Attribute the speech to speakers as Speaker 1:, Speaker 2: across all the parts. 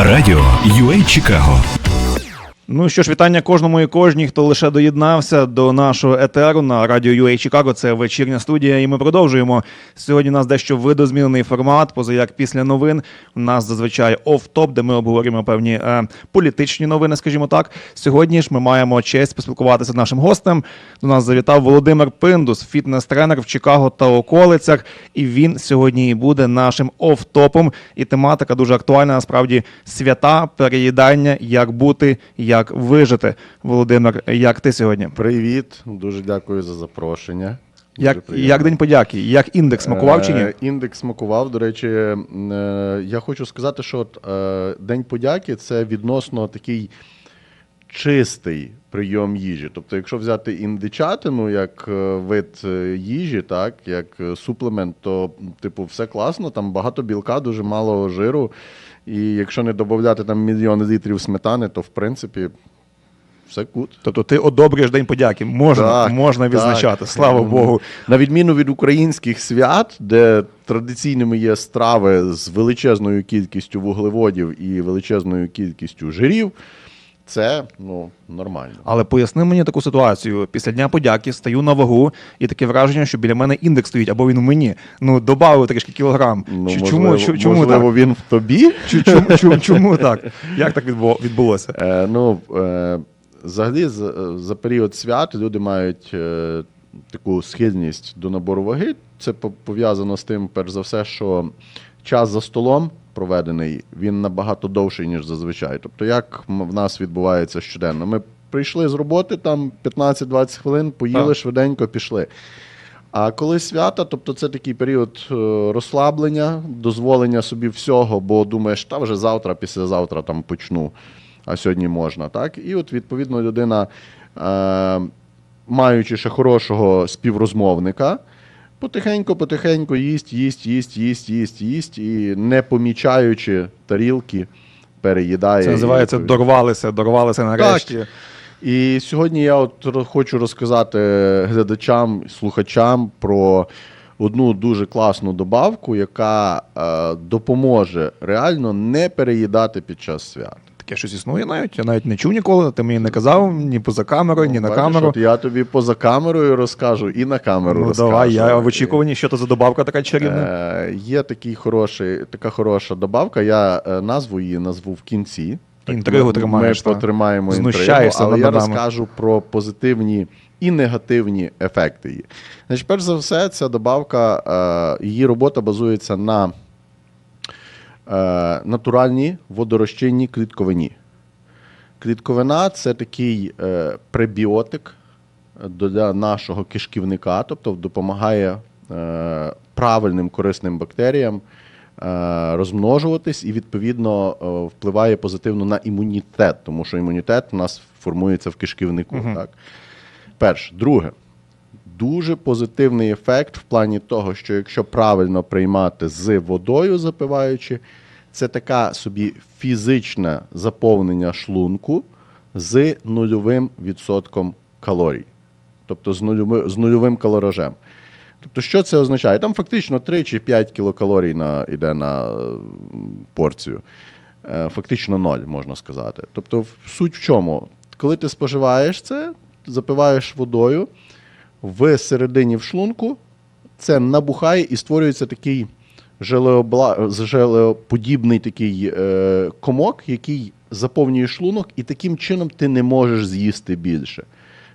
Speaker 1: Радіо UA Чикаго
Speaker 2: Ну що ж, вітання кожному і кожній, хто лише доєднався до нашого етеру на радіо UA Чикаго. Це вечірня студія, і ми продовжуємо. Сьогодні у нас дещо видозмінений формат. Поза як після новин у нас зазвичай оф-топ, де ми обговорюємо певні е, політичні новини, скажімо так. Сьогодні ж ми маємо честь поспілкуватися з нашим гостем. До нас завітав Володимир Пиндус, фітнес-тренер в Чикаго та околицях. І він сьогодні і буде нашим оф-топом. І тематика дуже актуальна. Насправді свята, переїдання, як бути, як вижити. Володимир, як ти сьогодні?
Speaker 3: Привіт, дуже дякую за запрошення.
Speaker 2: Як, як день подяки? Як індекс смакував чи ні?
Speaker 3: Е, Індекс смакував. До речі, е, я хочу сказати, що е, День подяки це відносно такий чистий прийом їжі. Тобто, якщо взяти індичатину як е, вид е, їжі, так, як е, суплемент, то типу все класно, там багато білка, дуже мало жиру. І якщо не додати там мільйони літрів сметани, то в принципі все кут.
Speaker 2: Тобто ти одобрюєш день подяки. Можна,
Speaker 3: Так,
Speaker 2: можна відзначати.
Speaker 3: так.
Speaker 2: Слава Богу.
Speaker 3: На відміну від українських свят, де традиційними є страви з величезною кількістю вуглеводів і величезною кількістю жирів, це ну, нормально.
Speaker 2: Але поясни мені таку ситуацію. Після дня подяки стаю на вагу, і таке враження, що біля мене індекс стоїть, або він у мені. Ну, добавив трішки кілограм.
Speaker 3: Ну,
Speaker 2: Чи-
Speaker 3: можливо,
Speaker 2: чому, чому, чому
Speaker 3: можливо
Speaker 2: так?
Speaker 3: він в тобі?
Speaker 2: Чому, чому, чому так? Як так відбулося?
Speaker 3: Е, ну, е, взагалі, за, за період свят люди мають е, таку схильність до набору ваги. Це по- пов'язано з тим, перш за все, що час за столом проведений, він набагато довший, ніж зазвичай. Тобто, як в нас відбувається щоденно? Ми прийшли з роботи, там 15-20 хвилин, поїли
Speaker 2: Так.
Speaker 3: швиденько, пішли. А коли свята, тобто це такий період е, розслаблення, дозволення собі всього, бо думаєш, та вже завтра, післязавтра там почну, а сьогодні можна. Так? І от відповідно людина, е, маючи ще хорошого співрозмовника, потихеньку, потихеньку їсть, їсть, їсть, їсть, їсть, їсть, і не помічаючи тарілки, переїдає.
Speaker 2: Це називається
Speaker 3: відповідно-
Speaker 2: дорвалися, дорвалися нарешті.
Speaker 3: і сьогодні я от хочу розказати глядачам, слухачам про одну дуже класну добавку, яка е, допоможе реально не переїдати під час свят.
Speaker 2: Таке щось існує навіть. Я навіть не чув ніколи. Ти мені не казав ні поза камерою, ні на
Speaker 3: Бачиш,
Speaker 2: камеру.
Speaker 3: от я тобі поза камерою розкажу і на камеру
Speaker 2: Ну
Speaker 3: розкажу.
Speaker 2: давай, я в очікуванні, що то за добавка така чарівна.
Speaker 3: Е, є такий хороший, така хороша добавка. Я е, назву її назву в кінці. Так,
Speaker 2: Інтригу
Speaker 3: ми,
Speaker 2: тримаєш,
Speaker 3: Ми потримаємо інтригу, але я
Speaker 2: нами.
Speaker 3: розкажу про позитивні і негативні ефекти її. Значить, перш за все, ця добавка, е, її робота базується на е, натуральній водорозчинній клітковині. Клітковина це такий е, пребіотик для нашого кишківника, тобто допомагає е, правильним корисним бактеріям е, розмножуватись і, відповідно, е, впливає позитивно на імунітет, тому що імунітет у нас формується в кишківнику.
Speaker 2: Мгм.
Speaker 3: Так? Перше. Друге. Дуже позитивний ефект в плані того, що якщо правильно приймати з водою, запиваючи, це така собі фізичне заповнення шлунку з нульовим відсотком калорій. Тобто з нульовим, з нульовим калоражем. Тобто, що це означає? Там фактично 3 чи 5 кілокалорій на, йде на порцію. Е, Фактично ноль, можна сказати. Тобто, суть в чому? Коли ти споживаєш це, запиваєш водою, в середині в шлунку це набухає і створюється такий желеобла... желеоподібний такий е, комок, який заповнює шлунок, і таким чином ти не можеш з'їсти більше.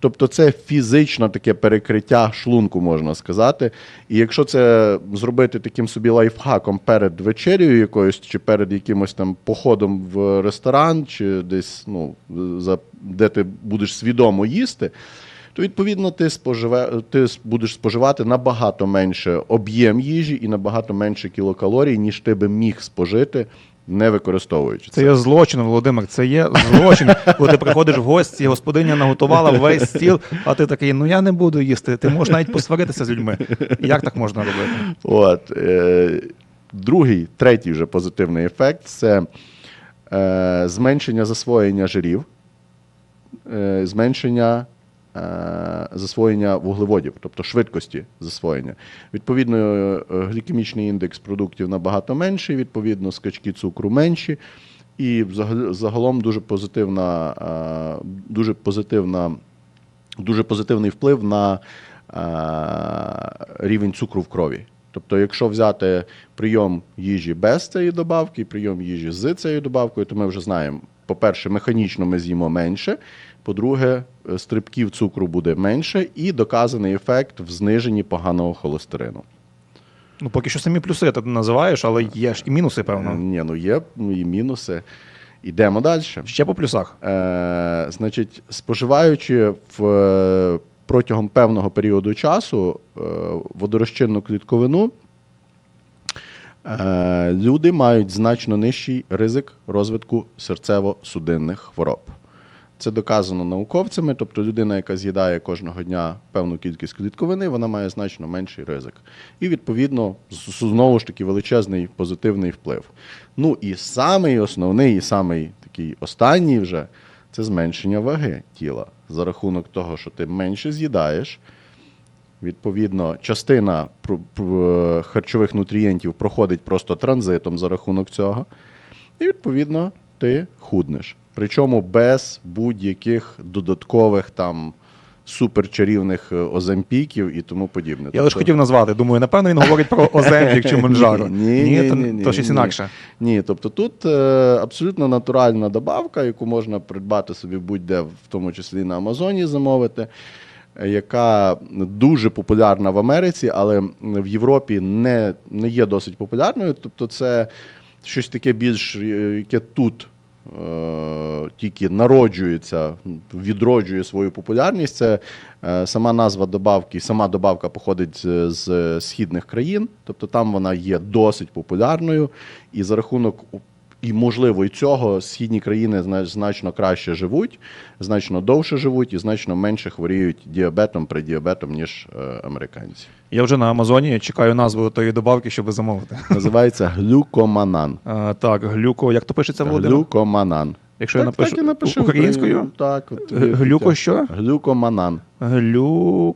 Speaker 3: Тобто це фізично таке перекриття шлунку, можна сказати. І якщо це зробити таким собі лайфхаком перед вечерею якоюсь, чи перед якимось там походом в ресторан, чи десь, ну, за, де ти будеш свідомо їсти, то відповідно ти споживе, ти будеш споживати набагато менше об'єм їжі і набагато менше кілокалорій, ніж ти би міг спожити, не використовуючи
Speaker 2: Це є злочин, Володимир. Це є злочин. Коли ти приходиш в гості, господиня наготувала весь стіл, а ти такий, ну я не буду їсти. Ти можеш навіть посваритися з людьми. Як так можна робити?
Speaker 3: От, е, другий, третій вже позитивний ефект це е, зменшення засвоєння жирів, е, зменшення засвоєння вуглеводів, тобто швидкості засвоєння. Відповідно, е, глікемічний індекс продуктів набагато менший, відповідно, скачки цукру менші. І загалом дуже позитивна, е, дуже позитивна, дуже позитивний вплив на е, рівень цукру в крові. Тобто, якщо взяти прийом їжі без цієї добавки прийом їжі з цією добавкою, то ми вже знаємо, по-перше, механічно ми з'їмо менше. По-друге, е, стрибків цукру буде менше, і доказаний ефект в зниженні поганого холестерину.
Speaker 2: Ну, поки що самі плюси ти називаєш, але є ж і мінуси,
Speaker 3: Е,
Speaker 2: певно.
Speaker 3: Ні, ну є і мінуси. Йдемо далі.
Speaker 2: Ще по плюсах.
Speaker 3: Е, значить, споживаючи в, е, протягом певного періоду часу е, водорозчинну клітковину, е, люди мають значно нижчий ризик розвитку серцево-судинних хвороб. Це доказано науковцями, тобто людина, яка з'їдає кожного дня певну кількість клітковини, вона має значно менший ризик. І, відповідно, знову ж таки величезний позитивний вплив. Ну і самий основний, і самий такий останній вже це зменшення ваги тіла за рахунок того, що ти менше з'їдаєш. Відповідно, частина пр- харчових нутрієнтів проходить просто транзитом за рахунок цього. І відповідно ти худнеш. Причому без будь-яких додаткових там суперчарівних е, оземпіків і тому подібне.
Speaker 2: Я лише
Speaker 3: Тобто-
Speaker 2: хотів назвати. Думаю, напевно, він говорить про Оземпік чи Монжаро.
Speaker 3: Ні, ні,
Speaker 2: то,
Speaker 3: ні, ні,
Speaker 2: то щось
Speaker 3: ні.
Speaker 2: інакше.
Speaker 3: Ні, тобто тут е, абсолютно натуральна добавка, яку можна придбати собі будь-де, в тому числі на Амазоні замовити, е, яка дуже популярна в Америці, але в Європі не, не є досить популярною. Тобто, це щось таке більш, е, яке тут. е, Тільки народжується, відроджує свою популярність. Це е, сама назва добавки, сама добавка походить з, з східних країн, тобто там вона є досить популярною, і за рахунок і можливо і цього східні країни значно краще живуть, значно довше живуть і значно менше хворіють діабетом, предіабетом, ніж е, американці.
Speaker 2: Я вже на Амазоні чекаю назву тої добавки, щоб замовити.
Speaker 3: Називається глюкоманан.
Speaker 2: А, так, глюко, як то пишеться, Володимир?
Speaker 3: Глюкоманан.
Speaker 2: Якщо я напишу
Speaker 3: так і напиши
Speaker 2: українською?
Speaker 3: Так, от,
Speaker 2: глюко що?
Speaker 3: Глюкоманан.
Speaker 2: Глюкоманан.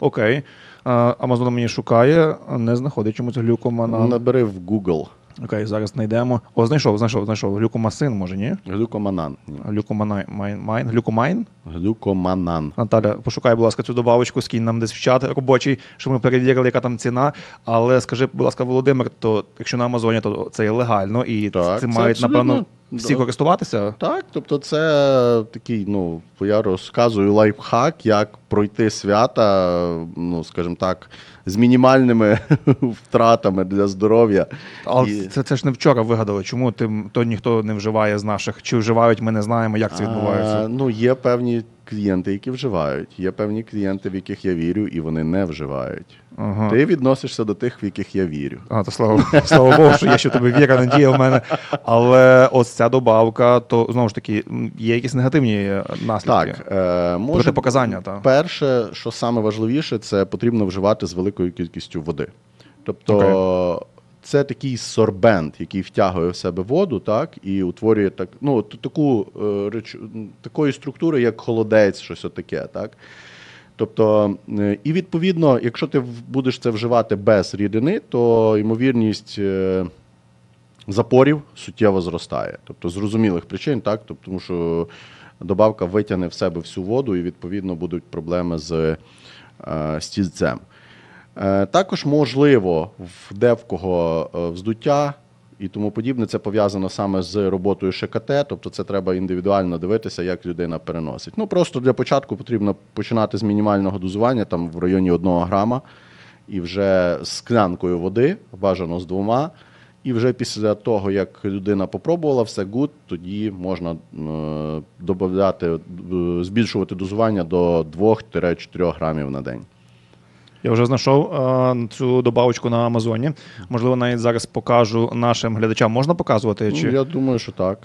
Speaker 2: Окей. Амазон мені шукає, не знаходить чомусь глюкоманан.
Speaker 3: Набери в Google.
Speaker 2: Окей, зараз знайдемо. О, знайшов, знайшов, знайшов. Глюкомасин, може, ні?
Speaker 3: Глюкоманан. Ні.
Speaker 2: Глюкомайн, майн, глюкомайн?
Speaker 3: Глюкоманан.
Speaker 2: Наталя, пошукай, будь ласка, цю добавочку, скинь нам десь в чат робочий, щоб ми перевірили, яка там ціна. Але скажи, будь ласка, Володимир, то якщо на Амазоні, то це є легально і
Speaker 3: Так,
Speaker 2: це
Speaker 3: це
Speaker 2: мають,
Speaker 3: абсолютно,
Speaker 2: напевно, всі
Speaker 3: да.
Speaker 2: користуватися.
Speaker 3: Так, тобто це такий, ну, я розказую лайфхак, як пройти свята, ну, скажімо так, з мінімальними втратами для здоров'я.
Speaker 2: Але
Speaker 3: І-
Speaker 2: це, це ж не вчора вигадали. Чому тим то ніхто не вживає з наших? Чи вживають, ми не знаємо, як це відбувається.
Speaker 3: А, ну, є певні клієнти, які вживають. Є певні клієнти, в яких я вірю, і вони не вживають.
Speaker 2: Ага.
Speaker 3: Ти відносишся до тих, в яких я вірю.
Speaker 2: А, то слава, слава Богу, що є ще в тебе віра, надія в мене. Але ось ця добавка, то знову ж таки, є якісь негативні наслідки.
Speaker 3: Так, е, може,
Speaker 2: Протипоказання, так.
Speaker 3: перше, що саме важливіше, це потрібно вживати з великою кількістю води. Тобто це такий сорбент, який втягує в себе воду, так, і утворює так, ну, таку е, реч, такої структури, як холодець, щось отаке, так. Тобто, е, і відповідно, якщо ти будеш це вживати без рідини, то ймовірність е, запорів суттєво зростає. Тобто, зрозумілих причин, так, тобто, тому що добавка витягне в себе всю воду, і відповідно будуть проблеми з стільцем. Е, Також можливо в девкого е, вздуття і тому подібне. Це пов'язано саме з роботою ШКТ, тобто це треба індивідуально дивитися, як людина переносить. Ну просто для початку потрібно починати з мінімального дозування, там в районі 1 грама, і вже з склянкою води, бажано з двома. І вже після того, як людина попробувала все гуд, тоді можна е, додати, збільшувати дозування до 2-4 грамів на день.
Speaker 2: Я вже знайшов е, цю добавочку на Амазоні. Можливо, навіть зараз покажу нашим глядачам. Можна показувати? Чи
Speaker 3: Ну, я думаю, що так.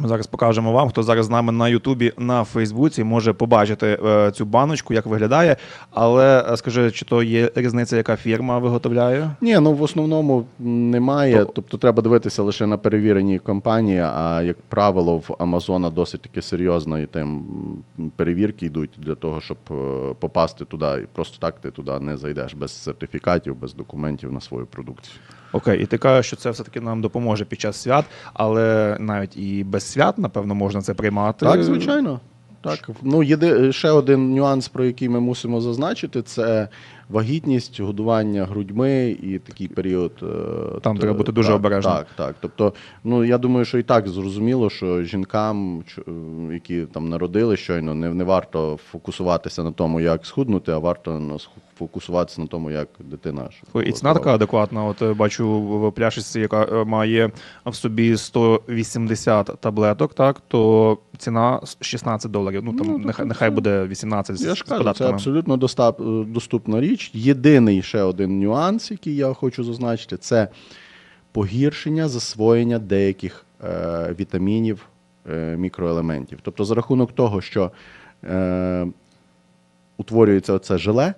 Speaker 2: Ми зараз покажемо вам, хто зараз з нами на Ютубі, на Фейсбуці, може побачити е, цю баночку, як виглядає. Але е, скажи, чи то є різниця, яка фірма виготовляє?
Speaker 3: Ні, ну в основному немає.
Speaker 2: То-
Speaker 3: Тобто треба дивитися лише на перевірені компанії, а як правило, в Амазона досить таки серйозно і там перевірки йдуть для того, щоб е, попасти туди. І просто так ти туди не зайдеш без сертифікатів, без документів на свою продукцію.
Speaker 2: Окей, і ти кажеш, що це все-таки нам допоможе під час свят, але навіть і без свят, напевно, можна це приймати.
Speaker 3: Так, звичайно. Так, ну єди, ще один нюанс, про який ми мусимо зазначити, це вагітність, годування грудьми і такий період. е,
Speaker 2: Там треба бути дуже
Speaker 3: так,
Speaker 2: обережним.
Speaker 3: Так, так. Тобто, ну я думаю, що і так зрозуміло, що жінкам, е, які там народили щойно, не, не варто фокусуватися на тому, як схуднути, а варто на фокусуватися на тому, як дитина.
Speaker 2: І ціна така адекватна. От е, бачу в пляшечці, яка має в собі 180 таблеток, так то ціна 16 доларів. Ну там
Speaker 3: Ну,
Speaker 2: нехай, нехай буде 18
Speaker 3: Я
Speaker 2: з
Speaker 3: ж кажу, це абсолютно е, доступна річ. Єдиний ще один нюанс, який я хочу зазначити, це погіршення засвоєння деяких е, вітамінів, е, мікроелементів. Тобто, за рахунок того, що е, утворюється оце желе,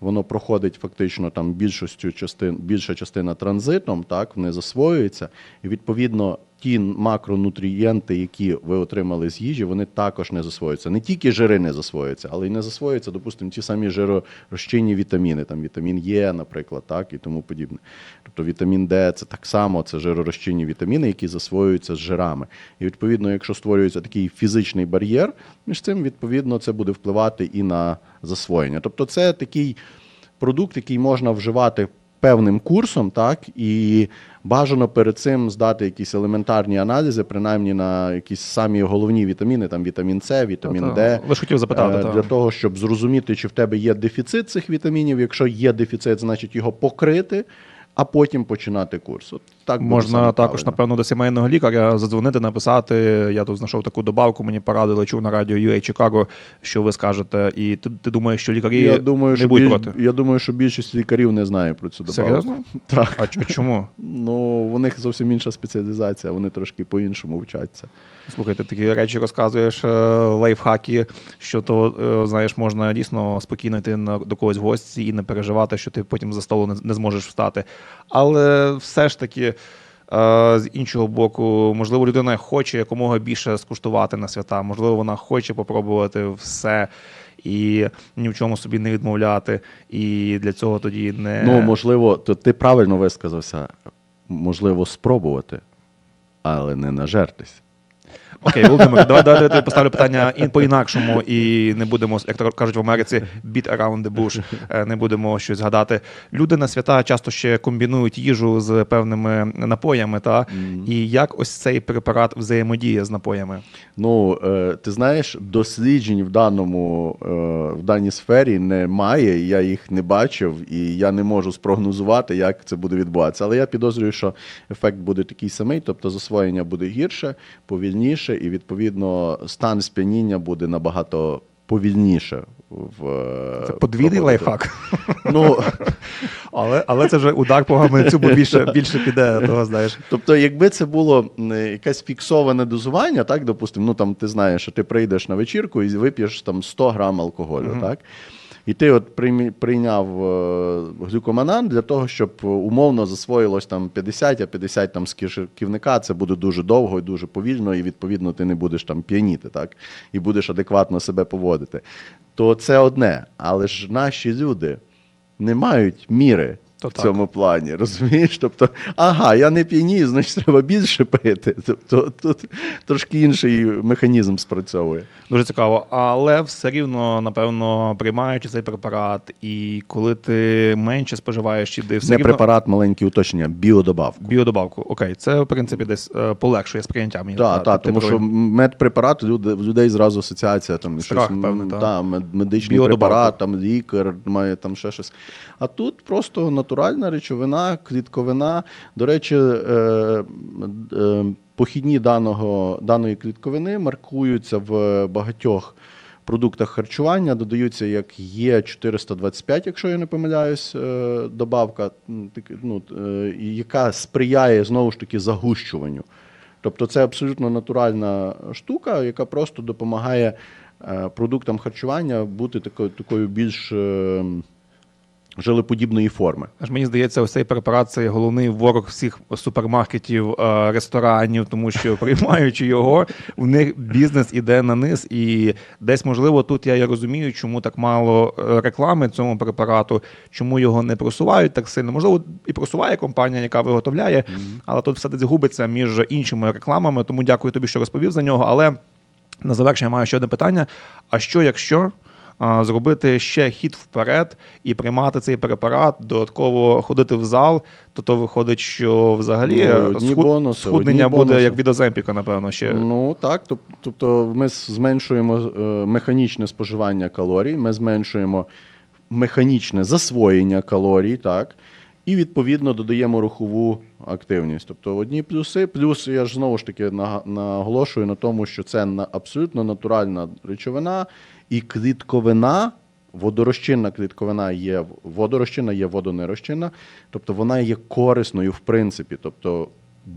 Speaker 3: воно проходить фактично там більшістю частин, більша частина транзитом, так, вони засвоюються, і відповідно ті макронутрієнти, які ви отримали з їжі, вони також не засвоюються. Не тільки жири не засвоюються, але й не засвоюються, допустимо, ті самі жиророзчинні вітаміни, там вітамін Е, наприклад, так, і тому подібне. Тобто вітамін Д це так само, це жиророзчинні вітаміни, які засвоюються з жирами. І відповідно, якщо створюється такий фізичний бар'єр, між цим, відповідно, це буде впливати і на засвоєння. Тобто, це такий продукт, який можна вживати певним курсом, так, і бажано перед цим здати якісь елементарні аналізи, принаймні на якісь самі головні вітаміни, там вітамін С, вітамін. Д.
Speaker 2: Ви ж хотів запитати,
Speaker 3: Е,
Speaker 2: та.
Speaker 3: для того, щоб зрозуміти, чи в тебе є дефіцит цих вітамінів. Якщо є дефіцит, значить його покрити, а потім починати курс. От так
Speaker 2: Можна також, напевно, до сімейного лікаря задзвонити, написати. Я тут знайшов таку добавку, мені порадили, чув на радіо UA Чикаго, що ви скажете. І ти, ти думаєш, що лікарі
Speaker 3: Я думаю,
Speaker 2: не
Speaker 3: що
Speaker 2: будуть
Speaker 3: біль-
Speaker 2: проти?
Speaker 3: я думаю, що більшість лікарів не знає про цю добавку.
Speaker 2: Серйозно?
Speaker 3: Так.
Speaker 2: А чому?
Speaker 3: Ну, у них зовсім інша спеціалізація, вони трошки по-іншому вчаться.
Speaker 2: Слухайте, такі речі розказуєш, е, лайфхаки, що то, е, знаєш, можна дійсно спокійно йти до когось в гості і не переживати, що ти потім за столу не зможеш встати. Але все ж таки, е, з іншого боку, можливо, людина хоче якомога більше скуштувати на свята, можливо, вона хоче попробувати все. І ні в чому собі не відмовляти, і для цього тоді не
Speaker 3: Ну, можливо, то ти правильно висказався. Можливо, спробувати, але не нажертись.
Speaker 2: Окей, Володимир, давай, давай, давай поставлю питання і по-інакшому, і не будемо, як то кажуть в Америці, beat around the bush, е, не будемо щось згадати. Люди на свята часто ще комбінують їжу з певними напоями, та і як ось цей препарат взаємодіє з напоями?
Speaker 3: Ну, е, ти знаєш, досліджень в даному е, в даній сфері немає, я їх не бачив, і я не можу спрогнозувати, як це буде відбуватися. Але я підозрюю, що ефект буде такий самий, тобто засвоєння буде гірше, повільніше, і відповідно стан сп'яніння буде набагато повільніше. В е,
Speaker 2: Це подвійний лайфхак.
Speaker 3: Ну,
Speaker 2: Але, але це вже удар по гаманцю, бо більше, більше піде того, знаєш.
Speaker 3: Тобто, якби це було якесь фіксоване дозування, так, допустимо, ну там ти знаєш, що ти прийдеш на вечірку і вип'єш там 100 грам алкоголю, так? І ти от прийняв е, глюкоманан для того, щоб умовно засвоїлось там 50, а 50 там з кишківника, це буде дуже довго і дуже повільно, і відповідно ти не будеш там п'яніти, так? І будеш адекватно себе поводити. То це одне. Але ж наші люди не мають міри
Speaker 2: То
Speaker 3: в
Speaker 2: так.
Speaker 3: цьому плані, розумієш? Тобто, ага, я не п'янію, значить треба більше пити. Тобто тут трошки інший механізм спрацьовує.
Speaker 2: Дуже цікаво, але все рівно, напевно, приймаючи цей препарат, і коли ти менше споживаєш їди, все
Speaker 3: Не
Speaker 2: рівно...
Speaker 3: препарат, маленькі уточнення, біодобавку.
Speaker 2: Біодобавку, окей, це в принципі десь е, полегшує сприйняття мені.
Speaker 3: Так, так, тому що медпрепарат люди, людей зразу асоціація там
Speaker 2: Страх,
Speaker 3: щось,
Speaker 2: певне, та.
Speaker 3: та, медичний
Speaker 2: Біодобавка.
Speaker 3: препарат, там лікар має там ще щось. А тут просто натуральна речовина, клітковина. До речі, е, е, похідні даного, даної клітковини маркуються в багатьох. Продуктах харчування додаються як Є425, якщо я не помиляюсь, е, добавка, ну, е, яка сприяє знову ж таки загущуванню. Тобто це абсолютно натуральна штука, яка просто допомагає е, продуктам харчування бути такою, такою більш жилеподібної форми.
Speaker 2: Аж мені здається, ось цей препарат це головний ворог всіх супермаркетів, е, ресторанів, тому що приймаючи його, в них бізнес іде на низ. І десь, можливо, тут я і розумію, чому так мало е, реклами цьому препарату, чому його не просувають так сильно. Можливо, і просуває компанія, яка виготовляє, але тут все десь губиться між іншими рекламами. Тому дякую тобі, що розповів за нього. Але на завершення маю ще одне питання: а що якщо? Зробити ще хід вперед і приймати цей препарат, додатково ходити в зал, то то виходить, що взагалі
Speaker 3: Ну,
Speaker 2: схуд-
Speaker 3: бонуси,
Speaker 2: схуднення буде
Speaker 3: бонуси.
Speaker 2: як від Оземпіка, напевно, ще.
Speaker 3: Ну так, тобто ми зменшуємо е, механічне споживання калорій, ми зменшуємо механічне засвоєння калорій, так, і відповідно додаємо рухову активність. Тобто одні плюси, плюс я ж знову ж таки наголошую на тому, що це абсолютно натуральна речовина і клітковина. Водорозчинна клітковина є водорозчинна, є водонерозчинна, тобто вона є корисною в принципі. Тобто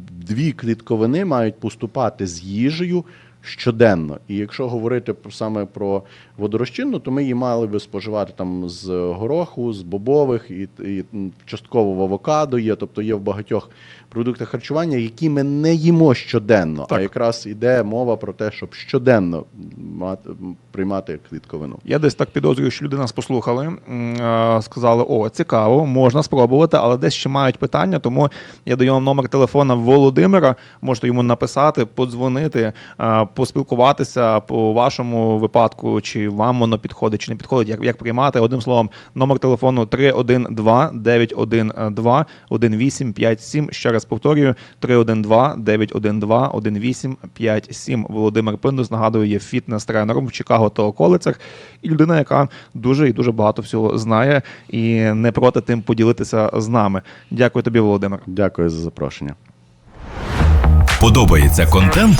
Speaker 3: дві клітковини мають поступати з їжею щоденно. І якщо говорити про, саме про водорозчинну, то ми її мали би споживати там з гороху, з бобових і, і частково в авокадо є, тобто є в багатьох продуктах харчування, які ми не їмо щоденно.
Speaker 2: Так.
Speaker 3: А якраз іде мова про те, щоб щоденно мати, приймати клітковину.
Speaker 2: Я десь так підозрюю, що люди нас послухали, е, сказали: о, цікаво, можна спробувати, але десь ще мають питання. Тому я даю вам номер телефона Володимира. Можете йому написати, подзвонити, е, поспілкуватися по вашому випадку, чи вам воно підходить, чи не підходить, як, як приймати. Одним словом, номер телефону 312 912 1857. Ще раз повторюю: 312 912 1857. Володимир Пиндус, нагадую, є фітнес-тренером в Чикаго та околицях. І людина, яка дуже і дуже багато всього знає і не проти тим поділитися з нами. Дякую тобі, Володимир.
Speaker 3: Дякую за запрошення.
Speaker 1: Подобається контент?